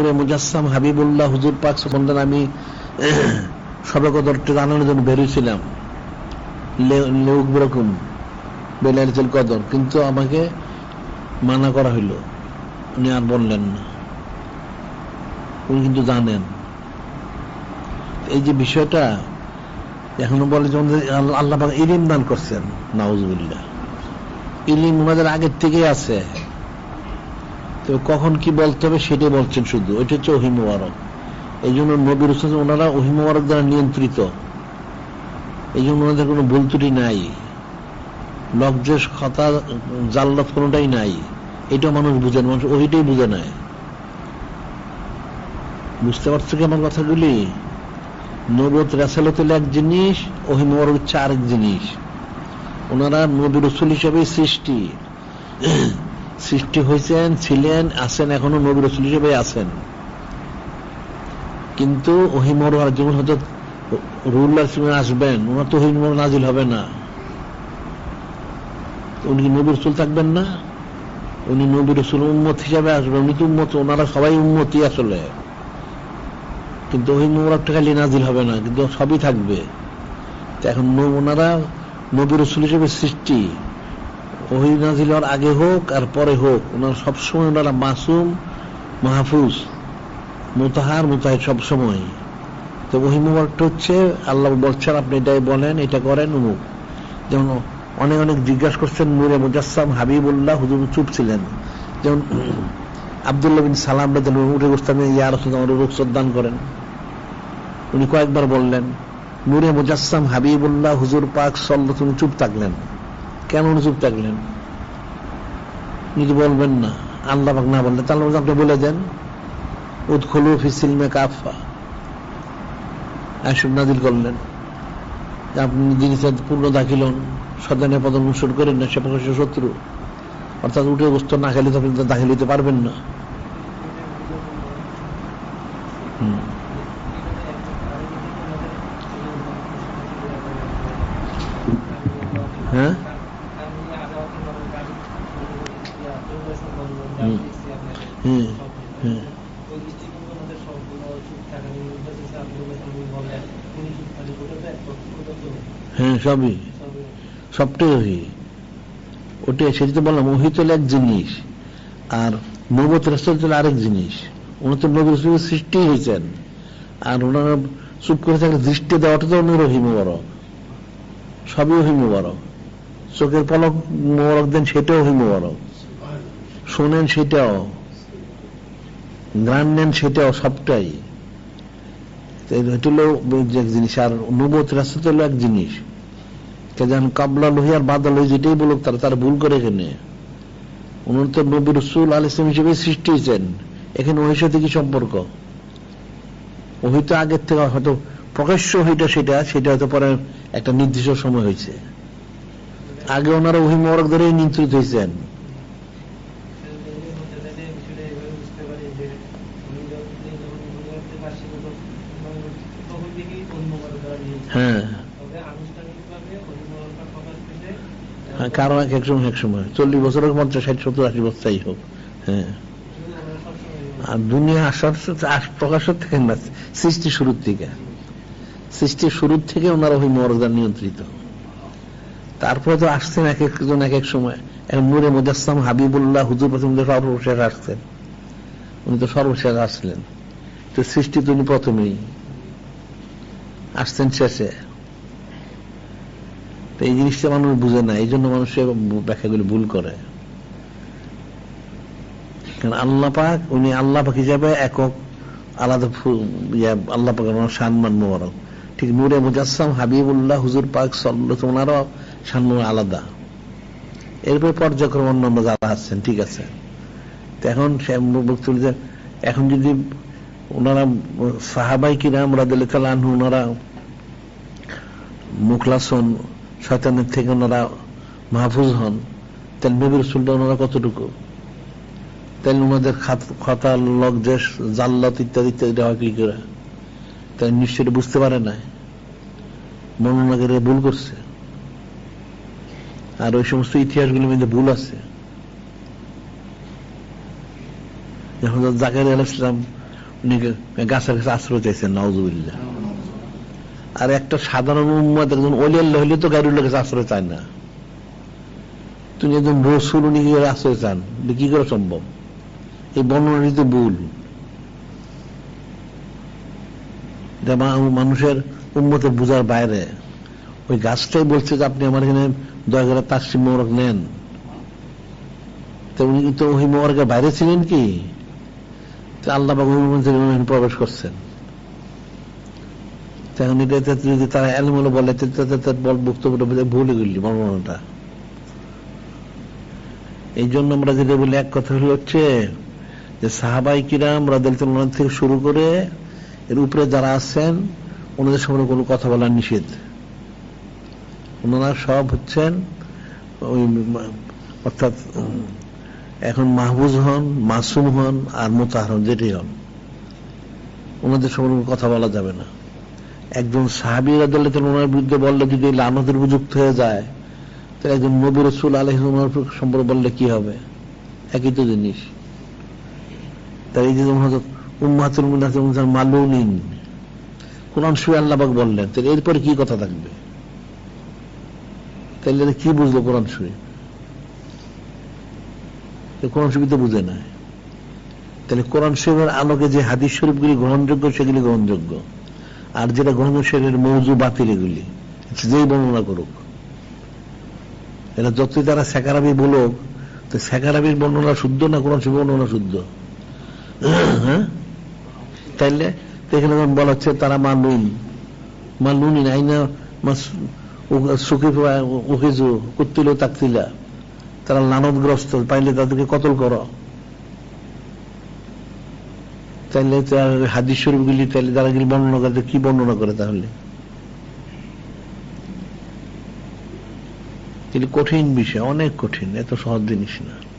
পুরে মুজাসসাম হাবিবুল্লাহ হুজুর পাক সম্বন্ধে আমি সবে কদরটা জানানোর জন্য বেরিয়েছিলাম লেউক রকম বেলাইতুল কদর। কিন্তু আমাকে মানা করা হইল। উনি আর বললেন না। উনি কিন্তু জানেন। এই যে বিষয়টা, এখনও বলে যে আল্লাহ- ইলিম দান করছেন, নাউজুবিল্লাহ। ইলিম ওনাদের আগের থেকেই আছে। তো কখন কি বলতে হবে সেটাই বলছেন শুধু। ওইটা হচ্ছে ওহি মুবারক। এই জন্য নবীর ওনারা ওহি মুবারক দ্বারা নিয়ন্ত্রিত। এই জন্য ওনাদের কোনো ভুল ত্রুটি নাই। লজ্জেস কথা জাল্লাত কোনোটাই নাই। এটা মানুষ বুঝেন মানুষ ওইটাই বুঝে নেয় বুঝতে পারছ কি আমার কথাগুলি? নবত রাসালত হলো এক জিনিস, ওহি মুবারক হচ্ছে আরেক জিনিস। ওনারা নবী রসুল হিসেবে সৃষ্টি। সৃষ্টি হয়েছেন ছিলেন, আছেন, এখনও নবী রসুল হিসেবে আছেন। কিন্তু ওহিমর যেমন হয়তো রুল্লাহ আসবেন ওনার তো ওহিমর নাজিল হবে না। উনি কি নবী রসুল থাকবেন না? উনি নবী রসুল উম্মত হিসাবে আসবেন, উনি তো উম্মত, ওনারা সবাই উম্মতি আসলে। কিন্তু ওহিমরটা খালি নাজিল হবে না, কিন্তু সবই থাকবে। এখন ওনারা নবী রসুল হিসেবে সৃষ্টি। ওহি নাজিল হওয়ার আগে হোক আর পরে হোক, ওনারা সবসময় ওনারা মাসুম, মাহফুজ, মোতাহার মোতাহিদ সবসময়। তো ওহি মুবারকটা হচ্ছে, আল্লাহ বলছেন, আপনি এটাই বলেন, এটা করেন উমুক। যেমন অনেক অনেক জিজ্ঞাসা করছেন নূরে মুজাসসাম হাবিবুল্লাহ, হুজুর চুপ ছিলেন। যেমন আবদুল্লাহ বিন সালাম আনহু উঠে বসতেন ইয়া রাসূল আমার রুখসত দান করেন। উনি কয়েকবার বললেন, নূরে মুজাসসাম হাবিবুল্লাহ, হুজুর পাক আলাইহি চুপ থাকলেন। কেন উনি চুপ থাকলেন যদি বলবেন না, আল্লাহ পাক না বললেন তাহলে আপনি বলে দেন উৎখলু ফিসিলমে কাফা আসুন নাজিল করলেন। আপনি জিনিসের পূর্ণ দাখিল হন সদানে অনুসরণ করেন না, সে প্রকাশ্য শত্রু। অর্থাৎ উঠে বস্তু না খেলে তো আপনি দাখিল হইতে পারবেন না। হুম। হ্যাঁ সবই। সবটাই। সেটা তো বললাম এক জিনিস। আর নবত আরেক জিনিস। উনি তো নবী রসুলের সৃষ্টি হয়েছেন। আর ওনারা চুপ করে থাকলে দৃষ্টি দেওয়াটা তো অন্য রহি মুবারক সবই ওহি মুবারক চোখের পলক মোবারক দেন, সেটাও ওহি মুবারক শোনেন, সেটাও। গান নেন সেটাও সবটাই। হলো এক জিনিস, আর নবত রাস্তা হলো এক জিনিস। যেন কাবলা লোহি আর বাদা লোহি যেটাই বলুক, তারা তার ভুল করে এখানে। উনি তো নবী রসুল আল ইসলাম হিসেবে সৃষ্টি হয়েছেন। এখানে ওহির সাথে কি সম্পর্ক? ওহি তো আগের থেকে হয়তো প্রকাশ্য ওহিটা সেটা সেটা হয়তো পরে একটা নির্দিষ্ট সময় হয়েছে। আগে ওনারা ওহি মোবারক ধরেই নিয়ন্ত্রিত হয়েছেন। হ্যাঁ। হ্যাঁ কারও এক সময় এক সময়। চল্লিশ বছর হোক, পঞ্চাশ, ষাট, সত্তর, আশি হোক। হ্যাঁ। আর দুনিয়া আসার প্রকাশের থেকে না, সৃষ্টি শুরুর থেকে। সৃষ্টির শুরুর থেকে ওনারা ওই নিয়ন্ত্রিত। তারপরে তো আসছেন এক একজন এক এক সময়। নূরে মুজাসসাম হাবিবুল্লাহ, হুজুর প্রথম সর্বশেষ আসছেন। উনি তো সর্বশেষ আসলেন। তো সৃষ্টি তো উনি প্রথমেই। আসছেন শেষে। এই জিনিসটা মানুষ বুঝে না এই জন্য মানুষ ব্যাখ্যাগুলি ভুল করে। কারণ আল্লাহ পাক, উনি আল্লাহ পাক হিসাবে একক, আলাদা আল্লাহ পাক সম্মান মোবারক। ঠিক নূরে মুজাসসাম হাবিবুল্লাহ হুজুর পাক সাল্লাল্লাহু ওনারও সম্মান আলাদা। এরপরে পর্যায়ক্রম অন্যান্য যারা আছেন, ঠিক আছে। এখন সে বক্তব্য এখন যদি ওনারা, সাহাবাই কিরাম রাদিল্লাহ আনহু ওনারা মুখলাস হন, শয়তানের থেকে ওনারা মাহফুজ হন। তাহলে নবীর সুলটা ওনারা কতটুকু? তাহলে ওনাদের খাত- খতা লজ্জেস জাল্লাত ইত্যাদি ইত্যাদি হয় কি করে? তাই নিশ্চয়ই বুঝতে পারে না বর্ণনা করে ভুল করছে। আর ওই সমস্ত ইতিহাসগুলোর মধ্যে ভুল আছে। যখন জাকারি আল ইসলাম গাছের কাছে আশ্রয় আর একটা সাধারণ উম্মত একজন অলিয়াল্লাহ হলে তো কাছে আশ্রয় চায় না। তুমি একজন রসুল, উনি কি করে আশ্রয় চান কি করে সম্ভব? এই বর্ণনাটি তো ভুল। মানুষের উন্মতের বুঝার বাইরে। ওই গাছটাই বলছে যে আপনি আমার এখানে দয়া করে মোরক নেন। তো উনি তো ওই মোরকের বাইরে ছিলেন কি? আল্লাহ বাবু প্রবেশ করছেন। যদি তারা এলমুলো বলে বক্তব্যটা ভুলে গেলি বর্ণনাটা এই জন্য আমরা যেটা বলি, এক কথা হলো হচ্ছে যে সাহাবাই কিরাম রাদের থেকে শুরু করে এর উপরে যারা আছেন, ওনাদের সামনে কোনো কথা বলা নিষেধ। ওনারা সব হচ্ছেন ওই, অর্থাৎ এখন মাহবুজ হন, মাসুম হন আর মোতাহার হন যেটাই হন। ওনাদের কোনো কথা বলা যাবে না। একজন সাহাবি রাদিয়াল্লাহু তাআলা ওনার বিরুদ্ধে বললে যদি লানতের উপযুক্ত হয়ে যায়, তাহলে একজন নবী রসুল আলহ সম্পর্কে বললে কি হবে? একই তো জিনিস। তাই যে হয়তো উম্মাতুল মুনাফিকুন মালুনিন কোরআন শুয়ে আল্লাহবাক বললেন, তাহলে এরপরে কি কথা থাকবে? তাহলে কি বুঝলো কোরআন শুয়ে কোরআন শরীফ তো বুঝে না তাহলে কোরআন শরীফের আলোকে যে হাদিস শরীফগুলি গ্রহণযোগ্য, সেগুলি গ্রহণযোগ্য। আর যেটা গ্রহণযোগ্য, সেগুলির মৌজু বাতিল এগুলি। যেই বর্ণনা করুক। এটা যতই তারা সেকারাবি বলুক, তো সেকারাবির বর্ণনা শুদ্ধ না কোরআন শরীফ বর্ণনা শুদ্ধ? হ্যাঁ? তাইলে এখানে যেমন বলা হচ্ছে, তারা মালুন মালুনি আইনা সুখী উকিজু কুত্তিল তাকতিলা। তারা লানতগ্রস্ত, পাইলে তাদেরকে কতল করো? তাইলে তার হাদিস শরীফগুলি তাইলে তারা গেলে বর্ণনা করে কি বর্ণনা করে তাহলে? কঠিন বিষয়, অনেক কঠিন, এত সহজ জিনিস না।